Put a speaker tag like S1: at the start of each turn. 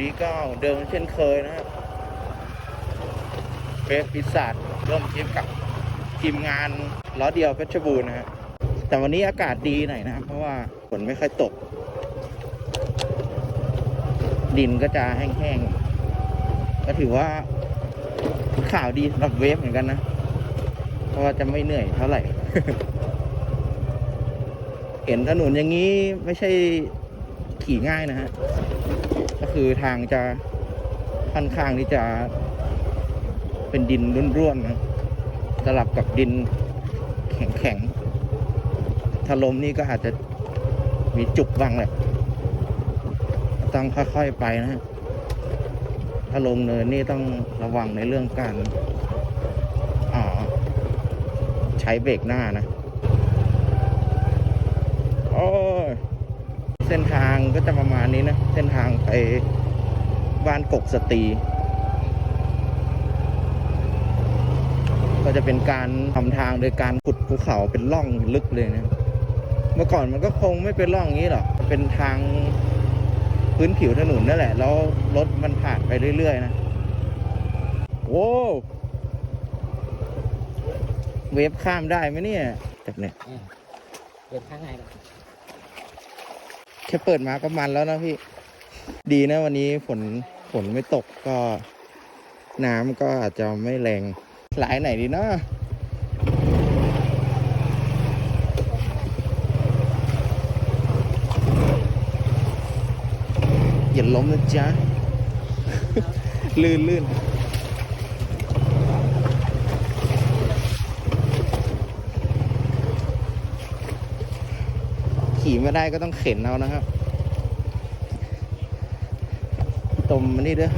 S1: นี้ก็เดิมเช่นเคยนะครับเฟสพิซซ่าร่วมทีมกับทีมงานล้อเดียวเพชรบูรณ์นะฮะแต่วันนี้อากาศดีหน่อยนะครับเพราะว่าฝนไม่ค่อยตก ดินก็จะแห้งๆ ก็ถือว่าข่าวดีสำหรับเวฟเหมือนกันนะ เพราะว่าจะไม่เหนื่อยเท่าไหร่ เห็นถนนอย่างนี้ไม่ใช่ขี่ง่ายนะฮะ ก็คือทางจะค่อนข้างที่จะเป็นดินร่วนๆนะสลับกับดินแข็งๆถ้าลมนี่ก็อาจจะมีจุกบ้างแหละต้องค่อยๆไปนะฮะถ้าลงเนินนี่ต้องระวังในเรื่องการอ่าใช้เบรกหน้านะ โอ้ย เส้นทางก็จะประมาณนี้นะ เส้นทางไปบ้านกกสตี ก็จะเป็นการทำทางโดยการขุดภูเขาเป็นร่องลึกเลยนะ เมื่อก่อนมันก็คงไม่เป็นร่องอย่างนี้หรอก เป็นทางพื้นผิวถนนนั่นแหละ แล้วรถมันผ่านไปเรื่อยๆนะโว้วเวฟข้ามได้ไหมเนี่ยจากเนี่ย
S2: เดินข้างในนะ
S1: ค่เปิดมาก็มันแล้วนะพี่ ดีนะวันนี้ฝนฝนไม่ตกก็ น้ำก็อาจจะไม่แรงหลายไหนดีเนาะอย่าล้มนะจ๊ะ ลื่นลื่น ขี่ไม่ได้ก็ต้องเข็นเอานะครับ ตมมานี่เด้อ